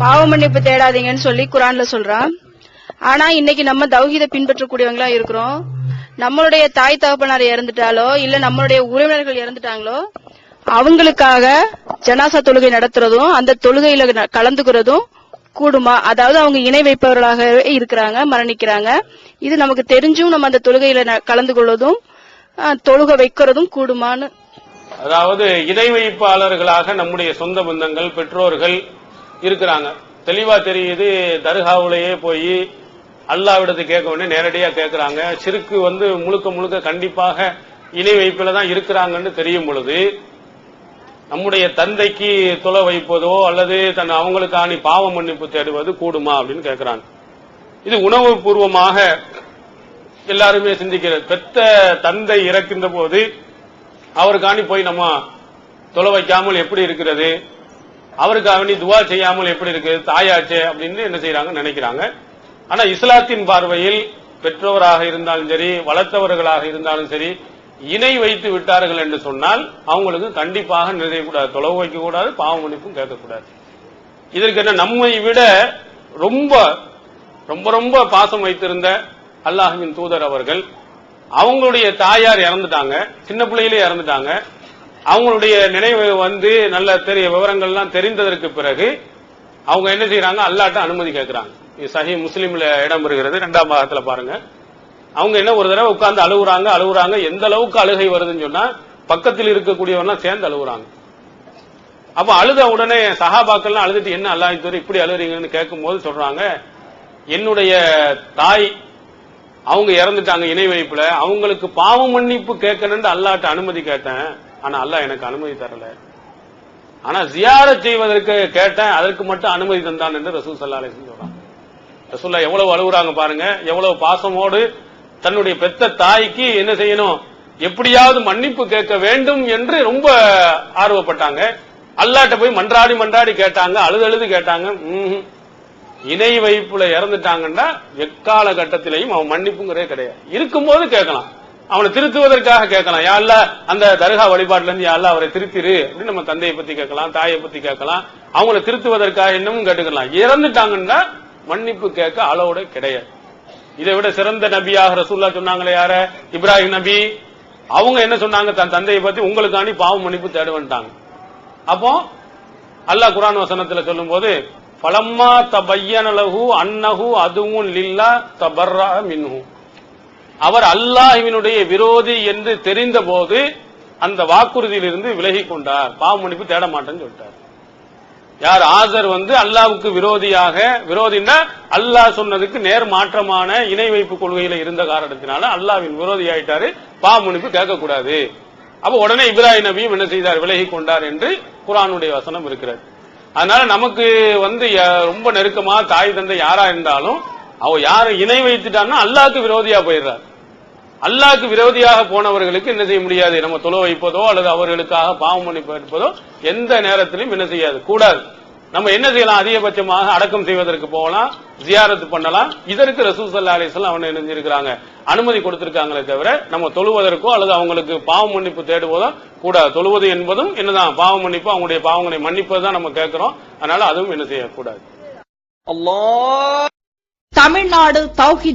பாவ மன்னிப்பு தேடாதீங்கன்னு சொல்லி குரான்ல சொல்றான். ஆனா இன்னைக்கு நம்ம தௌஹீத பின்பற்றக்கூடியவங்களா இருக்கிறோம். நம்மளுடைய தாய் தகப்பனார் இறந்துட்டாலோ இல்ல நம்மளுடைய உறவினர்கள் இறந்துட்டாங்களோ அவங்களுக்காக ஜனாசா தொழுகை நடத்துறதும் அந்த தொழுகையில கலந்துக்கிறதும் கூடுமா? அதாவது அவங்க இணை வைப்பவர்களாகவே இருக்கிறாங்க மரணிக்கிறாங்க. இது நமக்கு தெரிஞ்சும் நம்ம அந்த தொழுகையில கலந்து கொள்வதும் அஹ், தொழுகை வைக்கிறதும் கூடுமான்னு. அதாவது இணை வைப்பாளர்களாக நம்முடைய சொந்த பந்தங்கள் பெற்றோர்கள் இருக்கிறாங்க. தெளிவா தெரியுது தர்காவுலயே போய் அல்லாவிடத்தை கேட்க உடனே நேரடியா கேட்கிறாங்க. சிறுக்கு வந்து முழுக்க முழுக்க கண்டிப்பாக இணை வைப்பில தான் இருக்கிறாங்கன்னு தெரியும் பொழுது நம்முடைய தந்தைக்கு துளை வைப்பதோ அல்லது தன் அவங்களுக்கான பாவ மன்னிப்பு தேடுவது கூடுமா அப்படின்னு கேட்கிறாங்க. இது உணவு பூர்வமாக எல்லாருமே சிந்திக்கிறது. பெத்த தந்தை இறக்கின்ற போது அவருக்காணி போய் நம்ம தொலை வைக்காமல் எப்படி இருக்கிறது? அவருக்காக அவனி துவா செய்யாமல் எப்படி இருக்கு? தாயாச்சே அப்படின்னு என்ன செய்யறாங்க நினைக்கிறாங்க. ஆனா இஸ்லாத்தின் பார்வையில் பெற்றோராக இருந்தாலும் சரி வளர்த்தவர்களாக இருந்தாலும் சரி இணை வைத்து விட்டார்கள் என்று சொன்னால் அவங்களுக்கு கண்டிப்பாக நிறையக்கூடாது தொலைவு வைக்க கூடாது பாவ மன்னிப்பும் கேட்கக்கூடாது. இதற்கு என்ன நம்மை விட ரொம்ப ரொம்ப ரொம்ப பாசம் வைத்திருந்த அல்லாஹின் தூதர் அவர்கள் அவங்களுடைய தாயார் இறந்துட்டாங்க சின்ன பிள்ளையிலே இறந்துட்டாங்க. அவங்களுடைய நினைவு வந்து நல்ல தெரிய விவரங்கள்லாம் தெரிந்ததற்கு பிறகு அவங்க என்ன செய்யறாங்க அல்லாட்ட அனுமதி கேட்கிறாங்க இது சஹி முஸ்லீம்ல இடம் பெறுகிறது ரெண்டாம் பாகத்துல பாருங்க. அவங்க என்ன ஒரு தடவை உட்கார்ந்து அழுகுறாங்க அழுகுறாங்க. எந்த அளவுக்கு அழுகை வருதுன்னு சொன்னா பக்கத்தில் இருக்கக்கூடியவர்லாம் சேர்ந்து அழுகுறாங்க. அப்ப அழுத உடனே சஹாபாக்கள்லாம் அழுதுட்டு என்ன அல்லாஹ் இப்படி அழுகுறீங்கன்னு கேட்கும்போது சொல்றாங்க என்னுடைய தாய் அவங்க இறந்துட்டாங்க இணை வைப்புல அவங்களுக்கு பாவ மன்னிப்பு கேட்கணும்னு அல்லாட்ட அனுமதி கேட்டேன். ஆனா அல்லாஹ் எனக்கு அனுமதி தரல. ஆனா ஜியாரத் செய்வதற்கு கேட்டேன் அதற்கு மட்டும் அனுமதி தந்தான் என்று ரசூல் சல்லா அலிஸ்லாம் சொல்றான் ரசூல்லா எவ்வளவு அழுகுறாங்க பாருங்க எவ்வளவு பாசமோடு தன்னுடைய பெத்த தாய்க்கு என்ன செய்யணும் எப்படியாவது மன்னிப்பு கேட்க வேண்டும் என்று ரொம்ப ஆர்வப்பட்டாங்க. அல்லாட்ட போய் மன்றாடி மன்றாடி கேட்டாங்க அழுது அழுது கேட்டாங்க. இணை வைப்புல இறந்துட்டாங்கன்னா எக்கால கட்டத்திலையும் அவன் மன்னிப்புங்கிறதே கிடையாது. இருக்கும்போது கேட்கலாம். அவனை திருத்துவதற்காக கேட்கலாம் யாழ்ல அந்த தர்கா வழிபாட்டுல இருந்து யாழ்ல அவரை திருத்திரு அப்படின்னு நம்ம தந்தையை பத்தி கேட்கலாம் தாயை பத்தி கேட்கலாம். அவங்கள திருத்துவதற்காக இன்னமும் கேட்டுக்கலாம். இறந்துட்டாங்கன்னா மன்னிப்பு கேட்க அளவோட கிடையாது. இதை விட சிறந்த நபியாக ரசூல்லா சொன்னாங்களே யார? இப்ராஹிம் நபி. அவங்க என்ன சொன்னாங்க? தன் தந்தையை பத்தி உங்களுக்காண்டி பாவ மன்னிப்பு தேடுவன்ட்டாங்க அப்போ அல்லாஹ் குரான் வசனத்துல சொல்லும்போது பலம்மா தபையனலகு அன்னகு அதுவும் லில்லா தபர்ரா மின்ஹு. அவர் அல்லாஹ்வினுடைய விரோதி என்று தெரிந்த போது அந்த வாக்குறுதியிலிருந்து விலகி கொண்டார் பாவ தேட மாட்டேன்னு சொல்லிட்டார். யார் ஆசர் வந்து அல்லாவுக்கு விரோதியாக விரோதின்னா அல்லாஹ் சொன்னதுக்கு நேர் மாற்றமான இணை வைப்பு கொள்கையில இருந்த காரணத்தினால அல்லாவின் விரோதி ஆயிட்டாரு பாவ கேட்கக்கூடாது அப்ப உடனே இப்ராஹிம் நபியும் என்ன செய்தார்? விலகி கொண்டார் என்று குரானுடைய வசனம் இருக்கிறது. அதனால நமக்கு வந்து ரொம்ப நெருக்கமா தாய் தந்தை யாரா இருந்தாலும் அவ யாரை இணை வைத்துட்டான்னா அல்லாஹ்க்கு விரோதியா போயிடுறார். அல்லாக்கு விரோதியாக போனவர்களுக்கு என்ன செய்ய முடியாது? நம்ம தொழு வைப்பதோ அல்லது அவர்களுக்காக பாவம் மன்னிப்பு எடுப்பதோ எந்த நேரத்திலும் என்ன செய்யாது? கூடாது. நம்ம என்ன செய்யலாம்? அதிகபட்சமாக அடக்கம் செய்வதற்கு போகலாம் ஜியாரத்து பண்ணலாம். இதற்கு ரசூல் சல்லா அலிஸ்லாம் அவனை நினைஞ்சிருக்கிறாங்க அனுமதி கொடுத்திருக்காங்களே தவிர நம்ம தொழுவதற்கோ அல்லது அவங்களுக்கு பாவ மன்னிப்பு தேடுவதோ கூடாது. தொழுவது என்பதும் என்னதான்? பாவ மன்னிப்பு அவங்களுடைய பாவங்களை மன்னிப்பது தான் நம்ம கேட்கிறோம். அதனால அதுவும் என்ன செய்யக்கூடாது. தமிழ்நாடு தௌஹித்